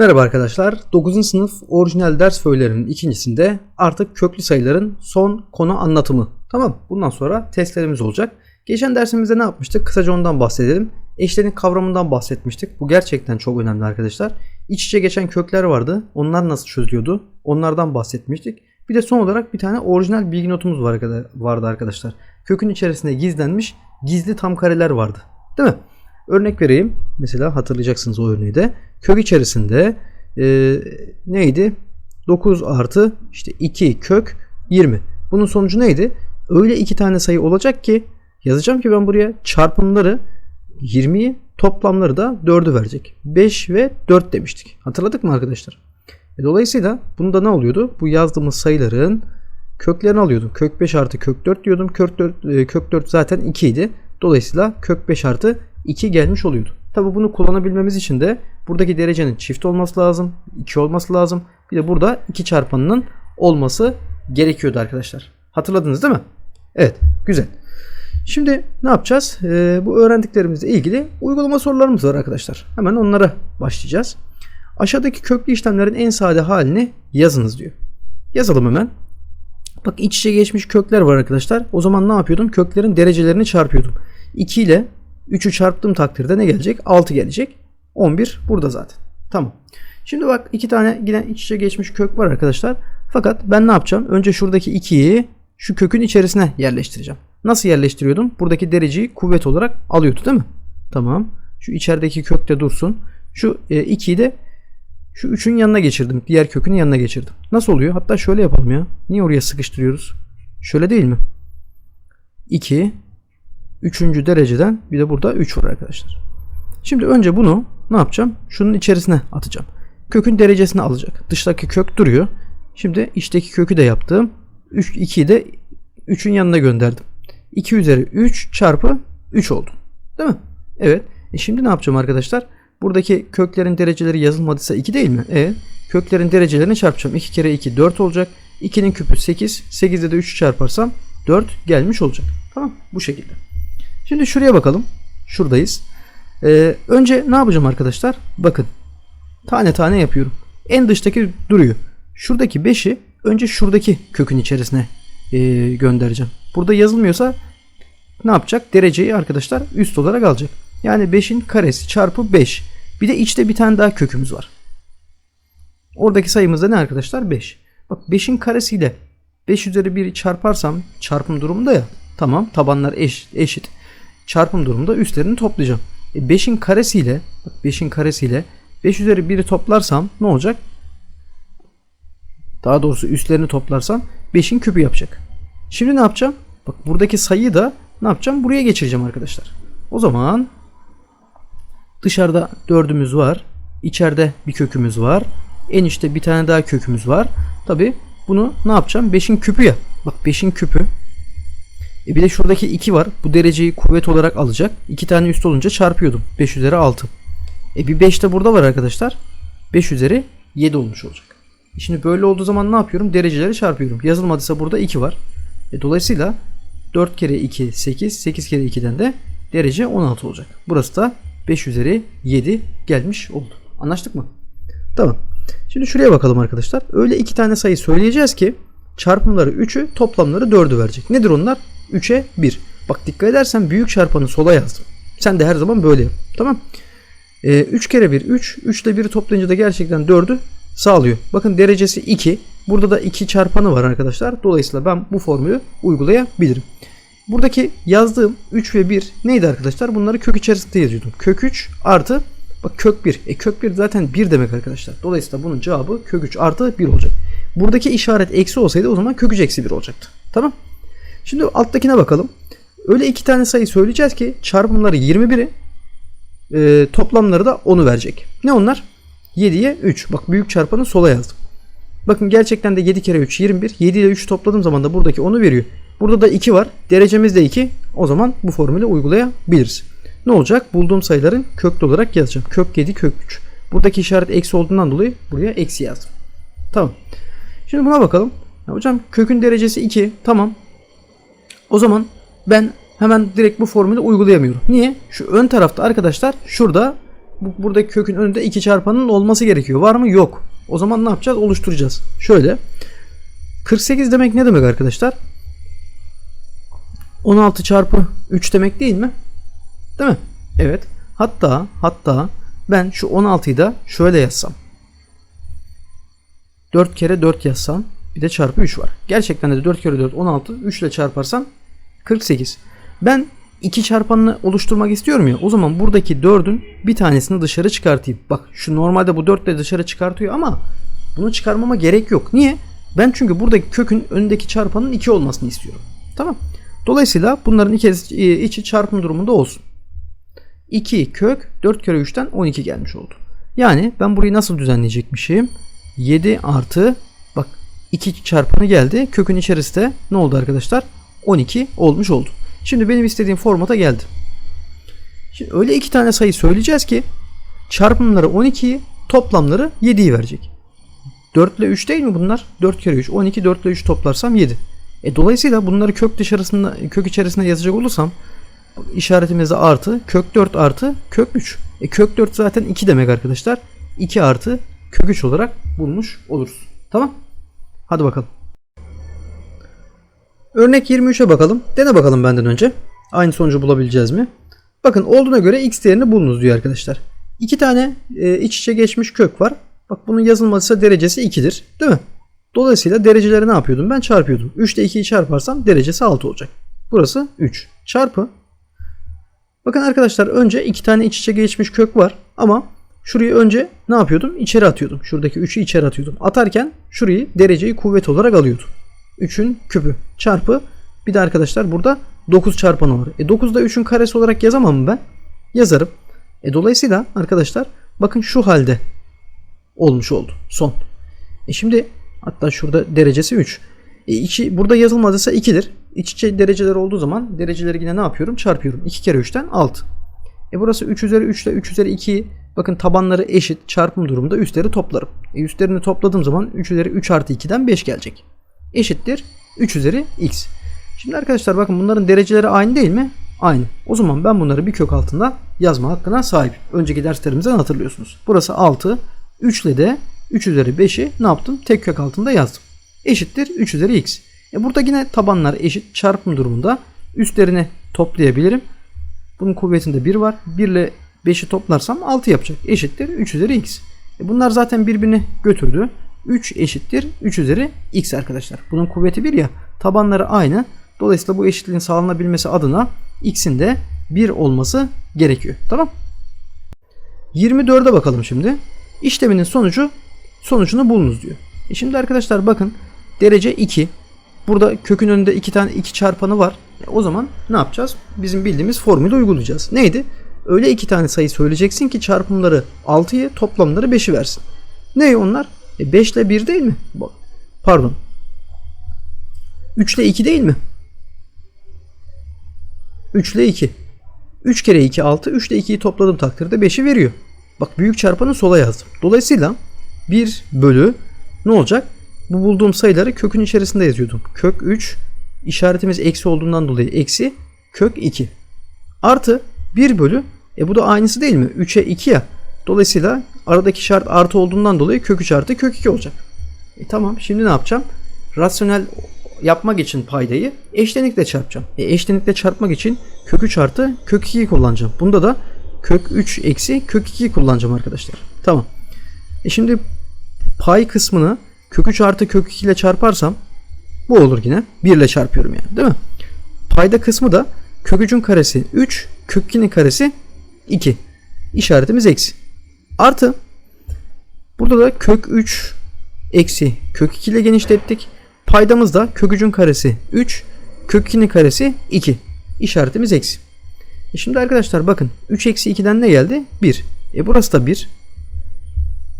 Merhaba arkadaşlar. 9. sınıf orijinal ders föylerinin ikincisinde artık köklü sayıların son konu anlatımı. Tamam. Bundan sonra testlerimiz olacak. Geçen dersimizde ne yapmıştık? Kısaca ondan bahsedelim. Eşlerin kavramından bahsetmiştik. Bu gerçekten çok önemli arkadaşlar. İç içe geçen kökler vardı. Onlar nasıl çözülüyordu? Onlardan bahsetmiştik. Bir de son olarak bir tane orijinal bilgi notumuz vardı arkadaşlar. Kökün içerisinde gizlenmiş gizli tam kareler vardı. Değil mi? Örnek vereyim. Mesela hatırlayacaksınız o örneği de. Kök içerisinde e, neydi? 9 artı işte 2 kök 20. Bunun sonucu neydi? Öyle iki tane sayı olacak ki yazacağım ki ben buraya çarpımları 20'yi toplamları da 4'ü verecek. 5 ve 4 demiştik. Hatırladık mı arkadaşlar? E, dolayısıyla bunda ne oluyordu? Bu yazdığımız sayıların köklerini alıyordum. Kök 5 artı kök 4 diyordum. Kök 4, e, kök 4 zaten 2 idi. Dolayısıyla kök 5 artı 2 gelmiş oluyordu. Tabi bunu kullanabilmemiz için de buradaki derecenin çift olması lazım. 2 olması lazım. Bir de burada 2 çarpanının olması gerekiyordu arkadaşlar. Hatırladınız değil mi? Evet. Güzel. Şimdi ne yapacağız? Ee, bu öğrendiklerimizle ilgili uygulama sorularımız var arkadaşlar. Hemen onlara başlayacağız. Aşağıdaki köklü işlemlerin en sade halini yazınız diyor. Yazalım hemen. Bak iç içe geçmiş kökler var arkadaşlar. O zaman ne yapıyordum? Köklerin derecelerini çarpıyordum. 2 ile 3'ü çarptığım takdirde ne gelecek? 6 gelecek. 11 burada zaten. Tamam. Şimdi bak iki tane yine iç içe geçmiş kök var arkadaşlar. Fakat ben ne yapacağım? Önce şuradaki 2'yi şu kökün içerisine yerleştireceğim. Nasıl yerleştiriyordum? Buradaki dereceyi kuvvet olarak alıyordu değil mi? Tamam. Şu içerideki kök de dursun. Şu 2'yi de şu 3'ün yanına geçirdim. Diğer kökün yanına geçirdim. Nasıl oluyor? Hatta şöyle yapalım ya. Niye oraya sıkıştırıyoruz? Şöyle değil mi? 2 Üçüncü dereceden bir de burada 3 var arkadaşlar. Şimdi önce bunu ne yapacağım? Şunun içerisine atacağım. Kökün derecesini alacak. Dıştaki kök duruyor. Şimdi içteki kökü de yaptım. 3, 2'yi de 3'ün yanına gönderdim. 2 üzeri 3 çarpı 3 oldu. Değil mi? Evet. E şimdi ne yapacağım arkadaşlar? Buradaki köklerin dereceleri yazılmadıysa 2 değil mi? E köklerin derecelerini çarpacağım. 2 kere 2 4 olacak. 2'nin küpü 8. 8'de de 3'ü çarparsam 4 gelmiş olacak. Tamam Bu şekilde. Şimdi şuraya bakalım. Şuradayız. Ee, önce ne yapacağım arkadaşlar? Bakın. Tane tane yapıyorum. En dıştaki duruyor. Şuradaki 5'i önce şuradaki kökün içerisine e, göndereceğim. Burada yazılmıyorsa ne yapacak? Dereceyi arkadaşlar üst olarak alacak. Yani 5'in karesi çarpı 5. Bir de içte bir tane daha kökümüz var. Oradaki sayımız da ne arkadaşlar? 5. Bak 5'in karesiyle 5 üzeri 1'i çarparsam çarpım durumunda ya. Tamam tabanlar eş, eşit. Çarpım durumunda üstlerini toplayacağım. E 5'in karesiyle bak 5'in karesiyle 5 üzeri 1'i toplarsam ne olacak? Daha doğrusu üstlerini toplarsam 5'in küpü yapacak. Şimdi ne yapacağım? Bak buradaki sayıyı da ne yapacağım? Buraya geçireceğim arkadaşlar. O zaman dışarıda 4'ümüz var. İçeride bir kökümüz var. En içte bir tane daha kökümüz var. Tabi bunu ne yapacağım? 5'in küpü ya. Bak 5'in küpü e bir de şuradaki 2 var. Bu dereceyi kuvvet olarak alacak. 2 tane üst olunca çarpıyordum. 5 üzeri 6. E bir 5 de burada var arkadaşlar. 5 üzeri 7 olmuş olacak. E şimdi böyle olduğu zaman ne yapıyorum? Dereceleri çarpıyorum. Yazılmadıysa burada 2 var. E dolayısıyla 4 kere 2 8. 8 kere 2'den de derece 16 olacak. Burası da 5 üzeri 7 gelmiş oldu. Anlaştık mı? Tamam. Şimdi şuraya bakalım arkadaşlar. Öyle iki tane sayı söyleyeceğiz ki çarpımları 3'ü toplamları 4'ü verecek. Nedir onlar? 3'e 1. Bak dikkat edersen büyük çarpanı sola yazdım. Sen de her zaman böyle yap. Tamam. Ee, 3 kere 1 3. 3 ile 1'i toplayınca da gerçekten 4'ü sağlıyor. Bakın derecesi 2. Burada da 2 çarpanı var arkadaşlar. Dolayısıyla ben bu formülü uygulayabilirim. Buradaki yazdığım 3 ve 1 neydi arkadaşlar? Bunları kök içerisinde yazıyordum. Kök 3 artı bak kök 1. E kök 1 zaten 1 demek arkadaşlar. Dolayısıyla bunun cevabı kök 3 artı 1 olacak. Buradaki işaret eksi olsaydı o zaman kök 3 eksi 1 olacaktı. Tamam. Şimdi alttakine bakalım. Öyle iki tane sayı söyleyeceğiz ki çarpımları 21'i e, toplamları da 10'u verecek. Ne onlar? 7'ye 3. Bak büyük çarpanı sola yazdım. Bakın gerçekten de 7 kere 3 21. 7 ile 3 topladığım zaman da buradaki 10'u veriyor. Burada da 2 var. Derecemiz de 2. O zaman bu formülü uygulayabiliriz. Ne olacak? Bulduğum sayıların köklü olarak yazacağım. Kök 7 kök 3. Buradaki işaret eksi olduğundan dolayı buraya eksi yazdım. Tamam. Şimdi buna bakalım. Ya hocam kökün derecesi 2. Tamam. O zaman ben hemen direkt bu formülü uygulayamıyorum. Niye? Şu ön tarafta arkadaşlar şurada bu, buradaki kökün önünde 2 çarpanın olması gerekiyor. Var mı? Yok. O zaman ne yapacağız? Oluşturacağız. Şöyle. 48 demek ne demek arkadaşlar? 16 çarpı 3 demek değil mi? Değil mi? Evet. Hatta hatta ben şu 16'yı da şöyle yazsam. 4 kere 4 yazsam bir de çarpı 3 var. Gerçekten de 4 kere 4 16 3 ile çarparsam 48. Ben 2 çarpanını oluşturmak istiyorum ya. O zaman buradaki 4'ün bir tanesini dışarı çıkartayım. Bak şu normalde bu 4 de dışarı çıkartıyor ama bunu çıkarmama gerek yok. Niye? Ben çünkü buradaki kökün önündeki çarpanın 2 olmasını istiyorum. Tamam. Dolayısıyla bunların ikisi içi çarpım durumunda olsun. 2 kök 4 kere 3'ten 12 gelmiş oldu. Yani ben burayı nasıl düzenleyecekmişim? 7 artı bak 2 çarpanı geldi. Kökün içerisinde ne oldu arkadaşlar? 12 olmuş oldu. Şimdi benim istediğim formata geldi. Şimdi öyle iki tane sayı söyleyeceğiz ki çarpımları 12'yi toplamları 7'yi verecek. 4 ile 3 değil mi bunlar? 4 kere 3. 12 4 ile 3 toplarsam 7. E dolayısıyla bunları kök dışarısında kök içerisinde yazacak olursam işaretimizde artı kök 4 artı kök 3. E kök 4 zaten 2 demek arkadaşlar. 2 artı kök 3 olarak bulmuş oluruz. Tamam? Hadi bakalım. Örnek 23'e bakalım. Dene bakalım benden önce. Aynı sonucu bulabileceğiz mi? Bakın olduğuna göre x değerini bulunuz diyor arkadaşlar. İki tane e, iç içe geçmiş kök var. Bak bunun yazılması derecesi 2'dir. Değil mi? Dolayısıyla dereceleri ne yapıyordum? Ben çarpıyordum. 3 ile 2'yi çarparsam derecesi 6 olacak. Burası 3. Çarpı. Bakın arkadaşlar önce iki tane iç içe geçmiş kök var. Ama şurayı önce ne yapıyordum? İçeri atıyordum. Şuradaki 3'ü içeri atıyordum. Atarken şurayı dereceyi kuvvet olarak alıyordum. 3'ün küpü çarpı bir de arkadaşlar burada 9 çarpanı var. E 9 da 3'ün karesi olarak yazamam mı ben? Yazarım. E dolayısıyla arkadaşlar bakın şu halde olmuş oldu son. E şimdi hatta şurada derecesi 3. E içi, burada yazılmadıysa 2'dir. İç içe dereceler olduğu zaman dereceleri yine ne yapıyorum? Çarpıyorum. 2 kere 3'ten 6. E burası 3 üzeri 3 ile 3 üzeri 2'yi bakın tabanları eşit çarpım durumunda üstleri toplarım. E üstlerini topladığım zaman 3 üzeri 3 artı 2'den 5 gelecek eşittir 3 üzeri x. Şimdi arkadaşlar bakın bunların dereceleri aynı değil mi? Aynı. O zaman ben bunları bir kök altında yazma hakkına sahip. Önceki derslerimizden hatırlıyorsunuz. Burası 6. 3 ile de 3 üzeri 5'i ne yaptım? Tek kök altında yazdım. Eşittir 3 üzeri x. E burada yine tabanlar eşit çarpım durumunda üstlerini toplayabilirim. Bunun kuvvetinde 1 var. 1 ile 5'i toplarsam 6 yapacak. Eşittir 3 üzeri x. E bunlar zaten birbirini götürdü. 3 eşittir 3 üzeri x arkadaşlar. Bunun kuvveti 1 ya. Tabanları aynı. Dolayısıyla bu eşitliğin sağlanabilmesi adına x'in de 1 olması gerekiyor. Tamam. 24'e bakalım şimdi. İşleminin sonucu sonucunu bulunuz diyor. E şimdi arkadaşlar bakın derece 2. Burada kökün önünde 2 tane 2 çarpanı var. E o zaman ne yapacağız? Bizim bildiğimiz formülü uygulayacağız. Neydi? Öyle iki tane sayı söyleyeceksin ki çarpımları 6'yı toplamları 5'i versin. Ne onlar? E 5 ile 1 değil mi? Pardon. 3 ile 2 değil mi? 3 ile 2. 3 kere 2 6. 3 ile 2'yi topladığım takdirde 5'i veriyor. Bak büyük çarpanı sola yazdım. Dolayısıyla 1 bölü ne olacak? Bu bulduğum sayıları kökün içerisinde yazıyordum. Kök 3 işaretimiz eksi olduğundan dolayı eksi kök 2. Artı 1 bölü e bu da aynısı değil mi? 3'e 2 ya. Dolayısıyla aradaki şart artı olduğundan dolayı kök 3 artı kök 2 olacak. E tamam şimdi ne yapacağım? Rasyonel yapmak için paydayı eşlenikle çarpacağım. E eşlenikle çarpmak için kök 3 artı kök 2'yi kullanacağım. Bunda da kök 3 eksi kök 2'yi kullanacağım arkadaşlar. Tamam. E şimdi pay kısmını kök 3 artı kök 2 ile çarparsam bu olur yine. 1 ile çarpıyorum yani değil mi? Payda kısmı da kök 3'ün karesi 3, kök 2'nin karesi 2. İşaretimiz eksi. Artı burada da kök 3 eksi kök 2 ile genişlettik. Paydamız da kök 3'ün karesi 3, kök 2'nin karesi 2. İşaretimiz eksi. E şimdi arkadaşlar bakın 3 eksi 2'den ne geldi? 1. E burası da 1.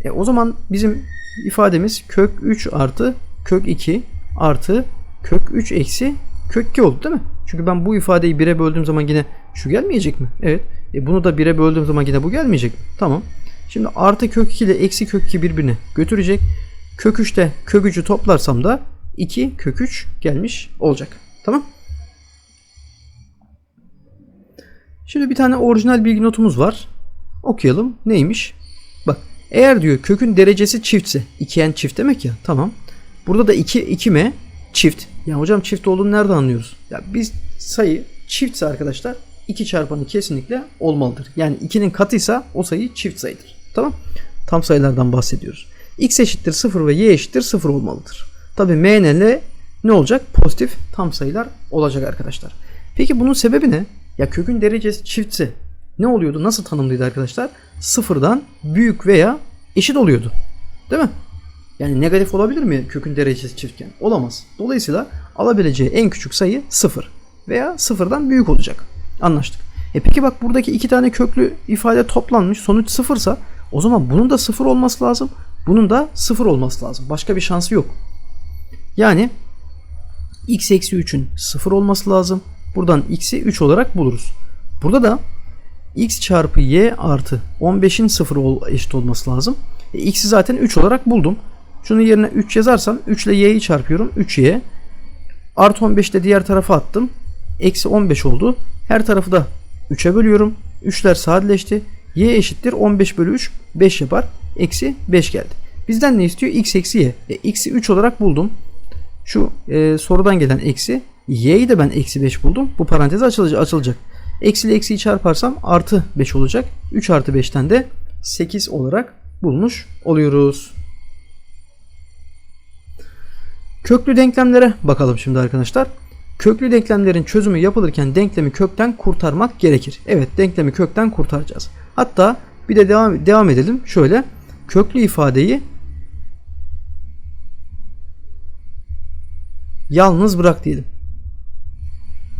E o zaman bizim ifademiz kök 3 artı kök 2 artı kök 3 eksi kök 2 oldu değil mi? Çünkü ben bu ifadeyi 1'e böldüğüm zaman yine şu gelmeyecek mi? Evet. E bunu da 1'e böldüğüm zaman yine bu gelmeyecek mi? Tamam. Şimdi artı kök 2 ile eksi kök 2 birbirini götürecek. Kök 3'te kök 3'ü toplarsam da 2 kök 3 gelmiş olacak. Tamam. Şimdi bir tane orijinal bilgi notumuz var. Okuyalım. Neymiş? Bak eğer diyor kökün derecesi çiftse 2n çift demek ya tamam. Burada da 2 2m çift. Ya hocam çift olduğunu nereden anlıyoruz? Ya biz sayı çiftse arkadaşlar 2 çarpanı kesinlikle olmalıdır. Yani 2'nin katıysa o sayı çift sayıdır. Tamam? Tam sayılardan bahsediyoruz. x eşittir 0 ve y eşittir 0 olmalıdır. Tabi m ile L ne olacak? Pozitif tam sayılar olacak arkadaşlar. Peki bunun sebebi ne? Ya kökün derecesi çiftse ne oluyordu? Nasıl tanımlıydı arkadaşlar? Sıfırdan büyük veya eşit oluyordu. Değil mi? Yani negatif olabilir mi kökün derecesi çiftken? Olamaz. Dolayısıyla alabileceği en küçük sayı sıfır veya sıfırdan büyük olacak. Anlaştık. E peki bak buradaki iki tane köklü ifade toplanmış. Sonuç sıfırsa o zaman bunun da sıfır olması lazım. Bunun da sıfır olması lazım. Başka bir şansı yok. Yani x eksi 3'ün sıfır olması lazım. Buradan x'i 3 olarak buluruz. Burada da x çarpı y artı 15'in sıfır ol, eşit olması lazım. E, x'i zaten 3 olarak buldum. Şunun yerine 3 yazarsam 3 ile y'yi çarpıyorum. 3y. Artı 15 de diğer tarafa attım. Eksi 15 oldu. Her tarafı da 3'e bölüyorum. 3'ler sadeleşti. Y eşittir 15 bölü 3 5 yapar. Eksi 5 geldi. Bizden ne istiyor? x eksi y. E, x'i 3 olarak buldum. Şu e, sorudan gelen eksi. y'yi de ben eksi 5 buldum. Bu parantez açılacak. açılacak. Eksi ile eksiyi çarparsam artı 5 olacak. 3 artı 5'ten de 8 olarak bulmuş oluyoruz. Köklü denklemlere bakalım şimdi arkadaşlar. Köklü denklemlerin çözümü yapılırken denklemi kökten kurtarmak gerekir. Evet denklemi kökten kurtaracağız. Hatta bir de devam, devam edelim. Şöyle köklü ifadeyi yalnız bırak diyelim.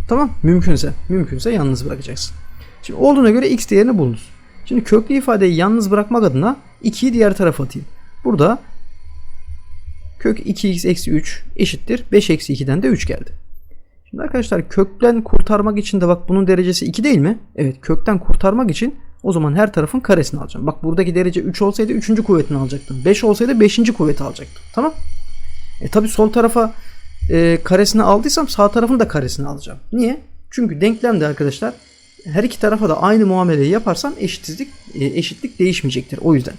Tamam mümkünse mümkünse yalnız bırakacaksın. Şimdi olduğuna göre x değerini bulunuz. Şimdi köklü ifadeyi yalnız bırakmak adına 2'yi diğer tarafa atayım. Burada kök 2x eksi 3 eşittir 5 eksi 2'den de 3 geldi. Şimdi arkadaşlar kökten kurtarmak için de bak bunun derecesi 2 değil mi? Evet kökten kurtarmak için o zaman her tarafın karesini alacağım. Bak buradaki derece 3 olsaydı 3. kuvvetini alacaktım. 5 olsaydı 5. kuvveti alacaktım. Tamam. E tabi sol tarafa e, karesini aldıysam sağ tarafın da karesini alacağım. Niye? Çünkü denklemde arkadaşlar her iki tarafa da aynı muameleyi yaparsam eşitsizlik e, eşitlik değişmeyecektir. O yüzden.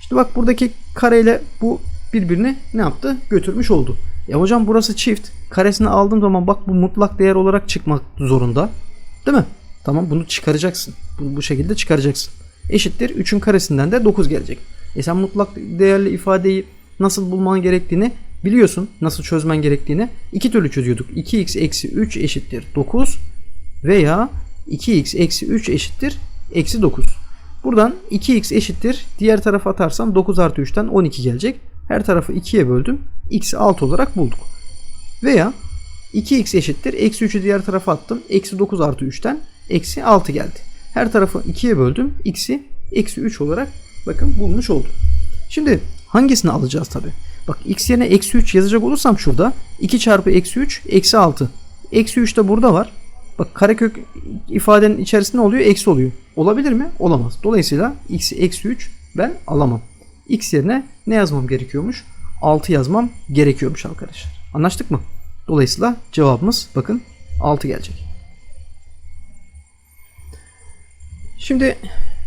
İşte bak buradaki kareyle bu birbirini ne yaptı? Götürmüş oldu. Ya hocam burası çift. Karesini aldığım zaman bak bu mutlak değer olarak çıkmak zorunda. Değil mi? Tamam bunu çıkaracaksın. Bunu bu şekilde çıkaracaksın. Eşittir 3'ün karesinden de 9 gelecek. E sen mutlak değerli ifadeyi nasıl bulman gerektiğini biliyorsun. Nasıl çözmen gerektiğini. iki türlü çözüyorduk. 2x eksi 3 eşittir 9 veya 2x eksi 3 eşittir eksi 9. Buradan 2x eşittir. Diğer tarafa atarsam 9 artı 3'ten 12 gelecek. Her tarafı 2'ye böldüm. x'i 6 olarak bulduk. Veya 2x eşittir. Eksi 3'ü diğer tarafa attım. Eksi 9 artı 3'ten eksi 6 geldi. Her tarafı 2'ye böldüm. x'i eksi 3 olarak bakın bulmuş oldum. Şimdi hangisini alacağız tabi? Bak x yerine eksi 3 yazacak olursam şurada 2 çarpı eksi 3 eksi 6. Eksi 3 de burada var. Bak karekök ifadenin içerisinde oluyor eksi oluyor. Olabilir mi? Olamaz. Dolayısıyla x'i eksi 3 ben alamam. x yerine ne yazmam gerekiyormuş? 6 yazmam gerekiyormuş arkadaşlar. Anlaştık mı? Dolayısıyla cevabımız bakın 6 gelecek. Şimdi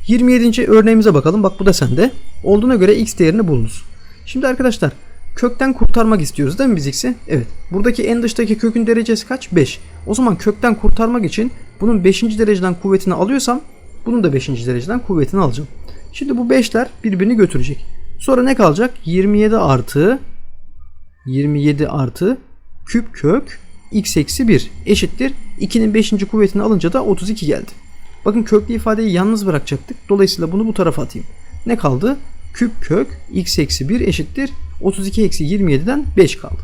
27. örneğimize bakalım. Bak bu da sende. Olduğuna göre x değerini bulunuz. Şimdi arkadaşlar kökten kurtarmak istiyoruz değil mi biz x'i? Evet. Buradaki en dıştaki kökün derecesi kaç? 5. O zaman kökten kurtarmak için bunun 5. dereceden kuvvetini alıyorsam bunun da 5. dereceden kuvvetini alacağım. Şimdi bu 5'ler birbirini götürecek. Sonra ne kalacak? 27 artı 27 artı küp kök x eksi 1 eşittir. 2'nin 5. kuvvetini alınca da 32 geldi. Bakın köklü ifadeyi yalnız bırakacaktık. Dolayısıyla bunu bu tarafa atayım. Ne kaldı? Küp kök x eksi 1 eşittir. 32 eksi 27'den 5 kaldı.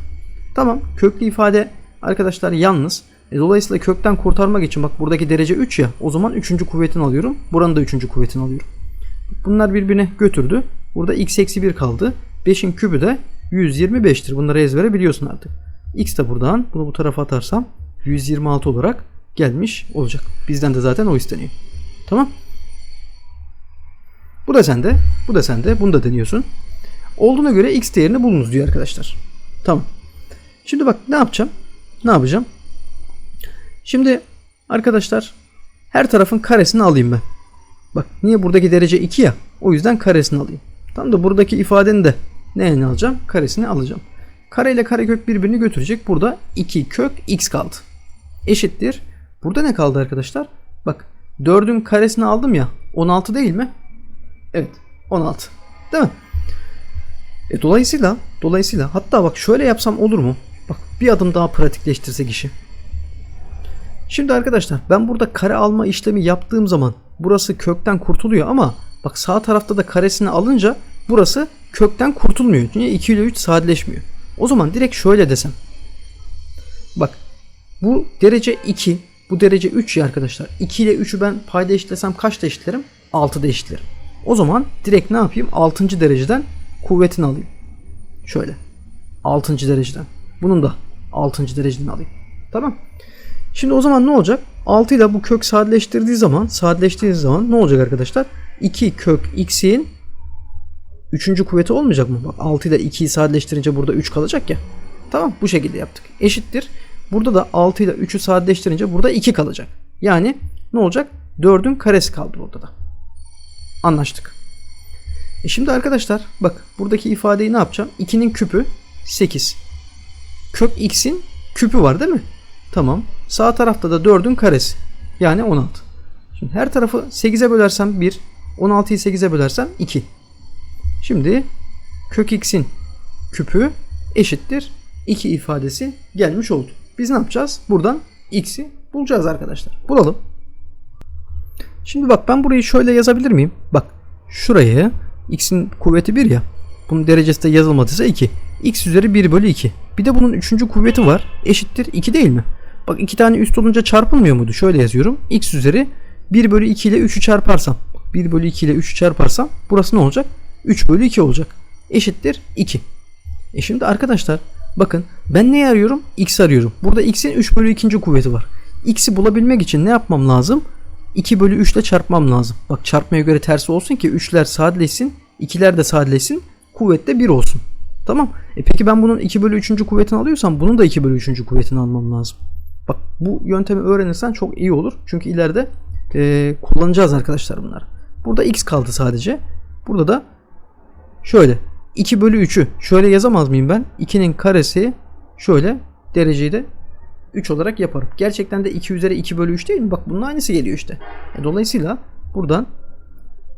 Tamam köklü ifade arkadaşlar yalnız. E, dolayısıyla kökten kurtarmak için bak buradaki derece 3 ya. O zaman 3. kuvvetini alıyorum. Buranın da 3. kuvvetini alıyorum. Bunlar birbirine götürdü. Burada x eksi 1 kaldı. 5'in kübü de 125'tir. Bunları ezbere biliyorsun artık. X de buradan bunu bu tarafa atarsam 126 olarak gelmiş olacak. Bizden de zaten o isteniyor. Tamam. Bu da sende. Bu da sende. Bunu da deniyorsun. Olduğuna göre x değerini bulunuz diyor arkadaşlar. Tamam. Şimdi bak ne yapacağım? Ne yapacağım? Şimdi arkadaşlar her tarafın karesini alayım ben. Bak niye buradaki derece 2 ya? O yüzden karesini alayım. Tam da buradaki ifadenin de neyini alacağım? Karesini alacağım. Kare ile karekök birbirini götürecek. Burada 2 kök x kaldı. Eşittir. Burada ne kaldı arkadaşlar? Bak 4'ün karesini aldım ya. 16 değil mi? Evet 16. Değil mi? E, dolayısıyla dolayısıyla hatta bak şöyle yapsam olur mu? Bak bir adım daha pratikleştirsek işi. Şimdi arkadaşlar ben burada kare alma işlemi yaptığım zaman burası kökten kurtuluyor ama bak sağ tarafta da karesini alınca burası kökten kurtulmuyor. Niye 2 ile 3 sadeleşmiyor. O zaman direkt şöyle desem. Bak bu derece 2 bu derece 3 ya arkadaşlar. 2 ile 3'ü ben payda eşitlesem kaçta eşitlerim? 6'da eşitlerim. O zaman direkt ne yapayım? 6. dereceden kuvvetini alayım. Şöyle. 6. dereceden. Bunun da 6. dereceden alayım. Tamam. Şimdi o zaman ne olacak? 6 ile bu kök sadeleştirdiği zaman, sadeleştiği zaman ne olacak arkadaşlar? 2 kök x'in 3. kuvveti olmayacak mı? Bak 6 ile 2'yi sadeleştirince burada 3 kalacak ya. Tamam bu şekilde yaptık. Eşittir. Burada da 6 ile 3'ü sadeleştirince burada 2 kalacak. Yani ne olacak? 4'ün karesi kaldı burada da. Anlaştık. E şimdi arkadaşlar bak buradaki ifadeyi ne yapacağım? 2'nin küpü 8. Kök x'in küpü var değil mi? Tamam. Sağ tarafta da 4'ün karesi. Yani 16. Şimdi her tarafı 8'e bölersem 1. 16'yı 8'e bölersem 2. Şimdi kök x'in küpü eşittir 2 ifadesi gelmiş oldu. Biz ne yapacağız? Buradan x'i bulacağız arkadaşlar. Bulalım. Şimdi bak ben burayı şöyle yazabilir miyim? Bak şurayı x'in kuvveti 1 ya. Bunun derecesi de yazılmadıysa 2. x üzeri 1 bölü 2. Bir de bunun 3. kuvveti var. Eşittir 2 değil mi? Bak iki tane üst olunca çarpılmıyor muydu? Şöyle yazıyorum. x üzeri 1 bölü 2 ile 3'ü çarparsam. 1 bölü 2 ile 3'ü çarparsam burası ne olacak? 3 bölü 2 olacak. Eşittir 2. E şimdi arkadaşlar bakın ben ne arıyorum? X arıyorum. Burada x'in 3 bölü 2. kuvveti var. X'i bulabilmek için ne yapmam lazım? 2 bölü 3 ile çarpmam lazım. Bak çarpmaya göre tersi olsun ki 3'ler sadeleşsin. 2'ler de sadeleşsin. Kuvvet de 1 olsun. Tamam. E peki ben bunun 2 bölü 3. kuvvetini alıyorsam bunun da 2 bölü 3. kuvvetini almam lazım. Bak bu yöntemi öğrenirsen çok iyi olur. Çünkü ileride e, kullanacağız arkadaşlar bunları. Burada x kaldı sadece. Burada da şöyle 2 bölü 3'ü şöyle yazamaz mıyım ben? 2'nin karesi şöyle dereceyi de 3 olarak yaparım. Gerçekten de 2 üzeri 2 bölü 3 değil mi? Bak bunun aynısı geliyor işte. E, dolayısıyla buradan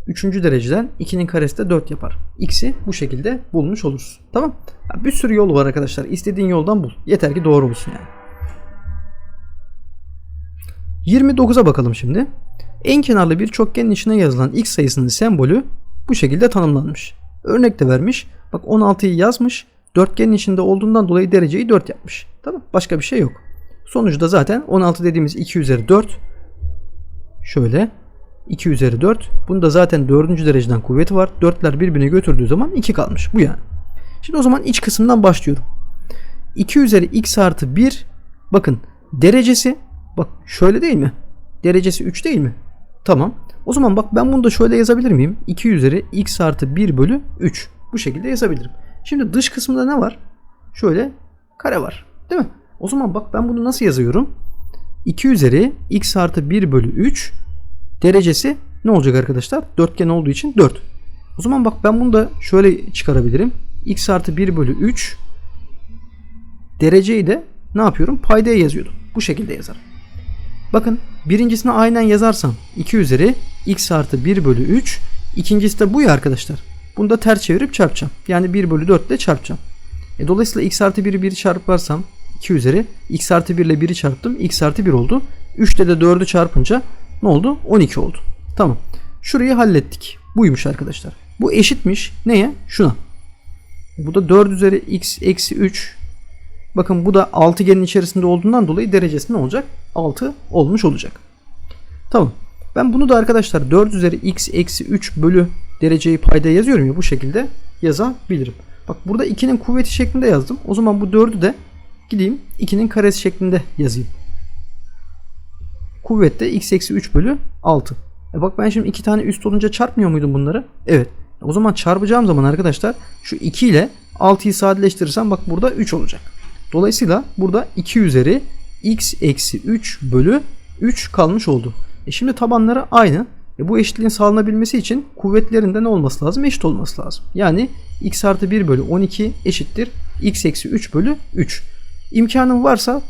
3. dereceden 2'nin karesi de 4 yapar. X'i bu şekilde bulmuş oluruz. Tamam. Bir sürü yol var arkadaşlar. İstediğin yoldan bul. Yeter ki doğru bulsun yani. 29'a bakalım şimdi. En kenarlı bir çokgenin içine yazılan x sayısının sembolü bu şekilde tanımlanmış. Örnek de vermiş. Bak 16'yı yazmış. Dörtgenin içinde olduğundan dolayı dereceyi 4 yapmış. Tamam. Başka bir şey yok. Sonucu da zaten 16 dediğimiz 2 üzeri 4. Şöyle. 2 üzeri 4. Bunda zaten 4. dereceden kuvveti var. 4'ler birbirine götürdüğü zaman 2 kalmış. Bu yani. Şimdi o zaman iç kısımdan başlıyorum. 2 üzeri x artı 1. Bakın derecesi bak şöyle değil mi? Derecesi 3 değil mi? Tamam. O zaman bak ben bunu da şöyle yazabilir miyim? 2 üzeri x artı 1 bölü 3. Bu şekilde yazabilirim. Şimdi dış kısmında ne var? Şöyle kare var. Değil mi? O zaman bak ben bunu nasıl yazıyorum? 2 üzeri x artı 1 bölü 3 derecesi ne olacak arkadaşlar? Dörtgen olduğu için 4. O zaman bak ben bunu da şöyle çıkarabilirim. x artı 1 bölü 3 dereceyi de ne yapıyorum? Paydaya yazıyordum. Bu şekilde yazarım. Bakın birincisini aynen yazarsam 2 üzeri x artı 1 bölü 3 ikincisi de bu ya arkadaşlar. Bunu da ters çevirip çarpacağım. Yani 1 bölü 4 ile çarpacağım. E, dolayısıyla x artı 1'i 1 çarparsam 2 üzeri x artı 1 ile 1'i çarptım. x artı 1 oldu. 3 ile de 4'ü çarpınca ne oldu? 12 oldu. Tamam. Şurayı hallettik. Buymuş arkadaşlar. Bu eşitmiş. Neye? Şuna. Bu da 4 üzeri x eksi 3. Bakın bu da altıgenin içerisinde olduğundan dolayı derecesi ne olacak? 6 olmuş olacak. Tamam. Ben bunu da arkadaşlar 4 üzeri x eksi 3 bölü dereceyi payda yazıyorum ya bu şekilde yazabilirim. Bak burada 2'nin kuvveti şeklinde yazdım. O zaman bu 4'ü de gideyim 2'nin karesi şeklinde yazayım. Kuvvette x eksi 3 bölü 6. E bak ben şimdi iki tane üst olunca çarpmıyor muydum bunları? Evet. O zaman çarpacağım zaman arkadaşlar şu 2 ile 6'yı sadeleştirirsem bak burada 3 olacak. Dolayısıyla burada 2 üzeri x eksi 3 bölü 3 kalmış oldu. E şimdi tabanları aynı. E bu eşitliğin sağlanabilmesi için kuvvetlerinde ne olması lazım? Eşit olması lazım. Yani x artı 1 bölü 12 eşittir x eksi 3 bölü 3. İmkanım varsa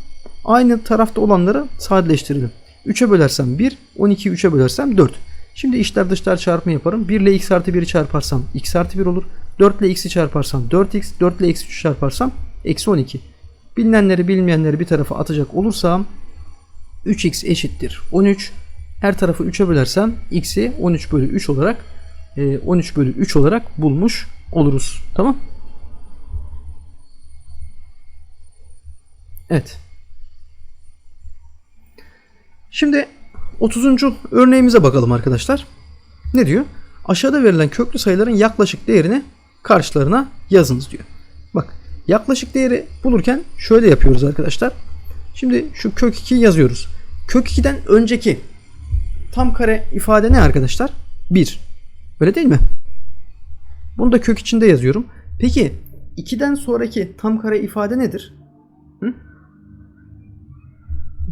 aynı tarafta olanları sadeleştirelim. 3'e bölersem 1, 12'yi 3'e bölersem 4. Şimdi içler dışlar çarpımı yaparım. 1 ile x artı 1'i çarparsam x artı 1 olur. 4 ile x'i çarparsam 4x, 4 ile eksi 3'ü çarparsam eksi 12. Bilinenleri bilmeyenleri bir tarafa atacak olursam 3x eşittir 13. Her tarafı 3'e bölersem x'i 13 bölü 3 olarak e, 13 bölü 3 olarak bulmuş oluruz. Tamam. Evet. Şimdi 30. örneğimize bakalım arkadaşlar. Ne diyor? Aşağıda verilen köklü sayıların yaklaşık değerini karşılarına yazınız diyor. Yaklaşık değeri bulurken şöyle yapıyoruz arkadaşlar. Şimdi şu kök 2'yi yazıyoruz. Kök 2'den önceki tam kare ifade ne arkadaşlar? 1. Öyle değil mi? Bunu da kök içinde yazıyorum. Peki 2'den sonraki tam kare ifade nedir? Hı?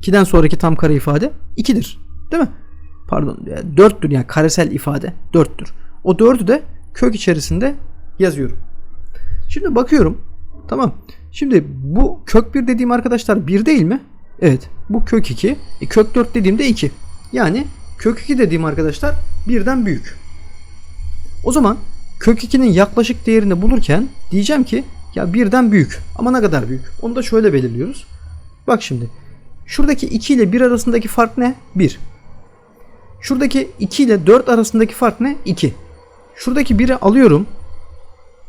2'den sonraki tam kare ifade 2'dir. Değil mi? Pardon 4'tür yani karesel ifade 4'tür. O 4'ü de kök içerisinde yazıyorum. Şimdi bakıyorum. Tamam. Şimdi bu kök 1 dediğim arkadaşlar 1 değil mi? Evet. Bu kök 2. E, kök 4 dediğimde 2. Yani kök 2 dediğim arkadaşlar birden büyük. O zaman kök 2'nin yaklaşık değerini bulurken diyeceğim ki ya birden büyük. Ama ne kadar büyük? Onu da şöyle belirliyoruz. Bak şimdi. Şuradaki 2 ile 1 arasındaki fark ne? 1. Şuradaki 2 ile 4 arasındaki fark ne? 2. Şuradaki 1'i alıyorum.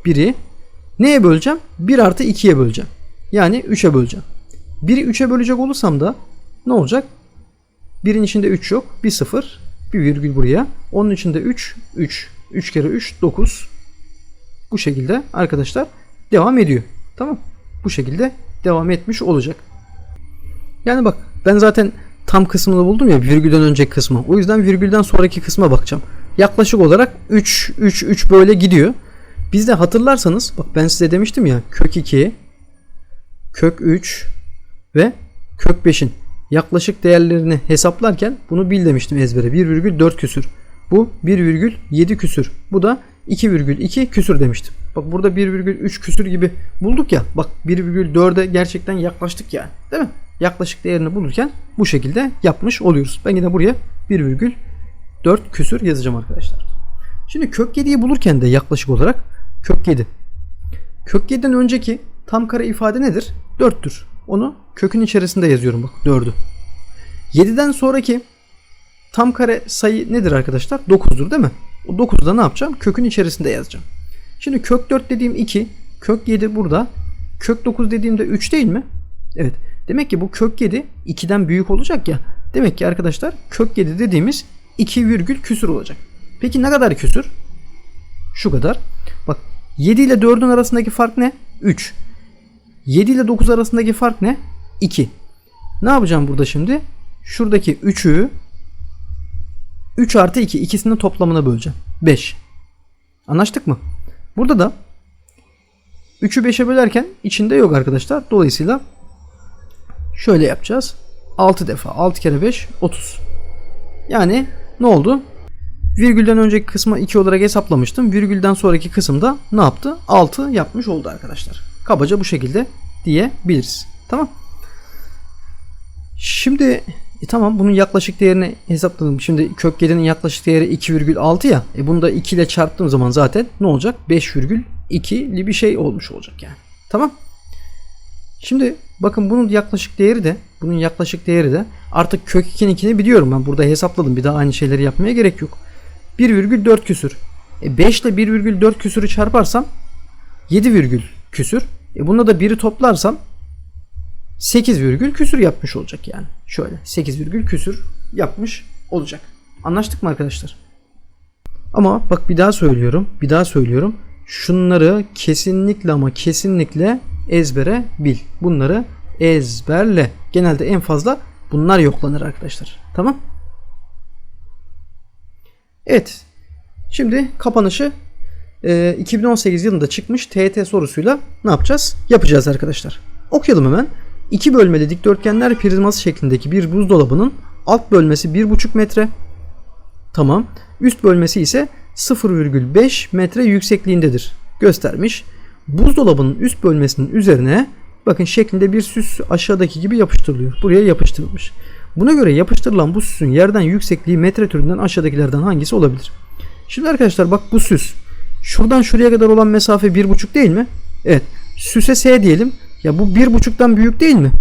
1'i neye böleceğim? 1 artı 2'ye böleceğim. Yani 3'e böleceğim. 1'i 3'e bölecek olursam da ne olacak? 1'in içinde 3 yok. 1 0. Bir virgül buraya. Onun içinde 3. 3. 3 kere 3 9. Bu şekilde arkadaşlar devam ediyor. Tamam. Bu şekilde devam etmiş olacak. Yani bak ben zaten tam kısmını buldum ya virgülden önceki kısmı. O yüzden virgülden sonraki kısma bakacağım. Yaklaşık olarak 3 3 3 böyle gidiyor. Bizde hatırlarsanız bak ben size demiştim ya kök 2 kök 3 ve kök 5'in yaklaşık değerlerini hesaplarken bunu bil demiştim ezbere. 1,4 küsür. Bu 1,7 küsür. Bu da 2,2 küsür demiştim. Bak burada 1,3 küsür gibi bulduk ya. Bak 1,4'e gerçekten yaklaştık ya. Değil mi? Yaklaşık değerini bulurken bu şekilde yapmış oluyoruz. Ben yine buraya 1,4 küsür yazacağım arkadaşlar. Şimdi kök 7'yi bulurken de yaklaşık olarak kök 7. Kök 7'den önceki tam kare ifade nedir? 4'tür. Onu kökün içerisinde yazıyorum bak 4'ü. 7'den sonraki tam kare sayı nedir arkadaşlar? 9'dur değil mi? O 9'u da ne yapacağım? Kökün içerisinde yazacağım. Şimdi kök 4 dediğim 2, kök 7 burada. Kök 9 dediğimde 3 değil mi? Evet. Demek ki bu kök 7 2'den büyük olacak ya. Demek ki arkadaşlar kök 7 dediğimiz 2 virgül küsür olacak. Peki ne kadar küsür? Şu kadar. Bak 7 ile 4'ün arasındaki fark ne? 3. 7 ile 9 arasındaki fark ne? 2. Ne yapacağım burada şimdi? Şuradaki 3'ü 3 artı 2 ikisinin toplamına böleceğim. 5. Anlaştık mı? Burada da 3'ü 5'e bölerken içinde yok arkadaşlar. Dolayısıyla şöyle yapacağız. 6 defa. 6 kere 5 30. Yani ne oldu? Virgülden önceki kısmı 2 olarak hesaplamıştım. Virgülden sonraki kısımda ne yaptı? 6 yapmış oldu arkadaşlar. Kabaca bu şekilde diyebiliriz. Tamam. Şimdi e tamam bunun yaklaşık değerini hesapladım. Şimdi kök 7'nin yaklaşık değeri 2,6 ya. E bunu da 2 ile çarptığım zaman zaten ne olacak? 5,2'li bir şey olmuş olacak yani. Tamam. Şimdi bakın bunun yaklaşık değeri de bunun yaklaşık değeri de artık kök 2'ninkini biliyorum ben. Burada hesapladım. Bir daha aynı şeyleri yapmaya gerek yok. 1,4 küsür. E 5 ile 1,4 küsürü çarparsam 7 virgül küsür. E bunda da 1'i toplarsam 8 virgül küsür yapmış olacak yani. Şöyle 8 virgül küsür yapmış olacak. Anlaştık mı arkadaşlar? Ama bak bir daha söylüyorum. Bir daha söylüyorum. Şunları kesinlikle ama kesinlikle ezbere bil. Bunları ezberle. Genelde en fazla bunlar yoklanır arkadaşlar. Tamam? Evet. Şimdi kapanışı e, 2018 yılında çıkmış TET sorusuyla ne yapacağız? Yapacağız arkadaşlar. Okuyalım hemen. İki bölmeli dikdörtgenler prizması şeklindeki bir buzdolabının alt bölmesi 1,5 metre, Tamam. Üst bölmesi ise 0,5 metre yüksekliğindedir. Göstermiş. Buzdolabının üst bölmesinin üzerine bakın şeklinde bir süs aşağıdaki gibi yapıştırılıyor. Buraya yapıştırılmış. Buna göre yapıştırılan bu süsün yerden yüksekliği metre türünden aşağıdakilerden hangisi olabilir? Şimdi arkadaşlar bak bu süs. Şuradan şuraya kadar olan mesafe 1,5 değil mi? Evet. Süse S diyelim. Ya bu 1,5'tan büyük değil mi?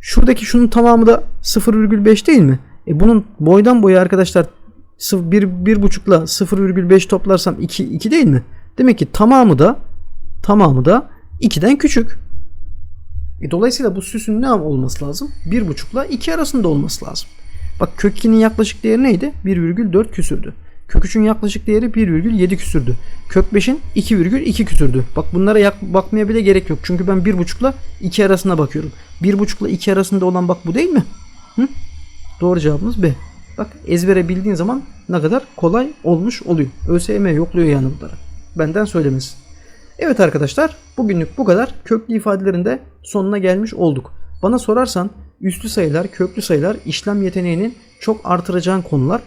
Şuradaki şunun tamamı da 0,5 değil mi? E bunun boydan boya arkadaşlar 1 1,5 ile 0,5 toplarsam 2 2 değil mi? Demek ki tamamı da tamamı da 2'den küçük. E dolayısıyla bu süsün ne olması lazım? 1,5 ile 2 arasında olması lazım. Bak kök 2'nin yaklaşık değeri neydi? 1,4 küsürdü. Kök 3'ün yaklaşık değeri 1,7 küsürdü. Kök 5'in 2,2 küsürdü. Bak bunlara yak- bakmaya bile gerek yok. Çünkü ben 1,5 ile 2 arasında bakıyorum. 1,5 ile 2 arasında olan bak bu değil mi? Hı? Doğru cevabımız B. Bak ezbere bildiğin zaman ne kadar kolay olmuş oluyor. ÖSYM yokluyor yani. Benden söylemesi. Evet arkadaşlar bugünlük bu kadar. Köklü ifadelerin de sonuna gelmiş olduk. Bana sorarsan üslü sayılar, köklü sayılar işlem yeteneğinin çok artıracağın konular.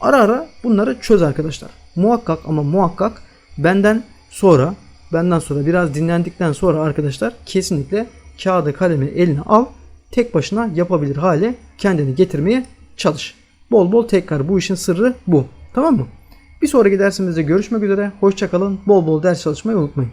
Ara ara bunları çöz arkadaşlar. Muhakkak ama muhakkak benden sonra benden sonra biraz dinlendikten sonra arkadaşlar kesinlikle kağıdı kalemi eline al. Tek başına yapabilir hale kendini getirmeye çalış. Bol bol tekrar bu işin sırrı bu. Tamam mı? Bir sonraki dersimizde görüşmek üzere. Hoşçakalın. Bol bol ders çalışmayı unutmayın.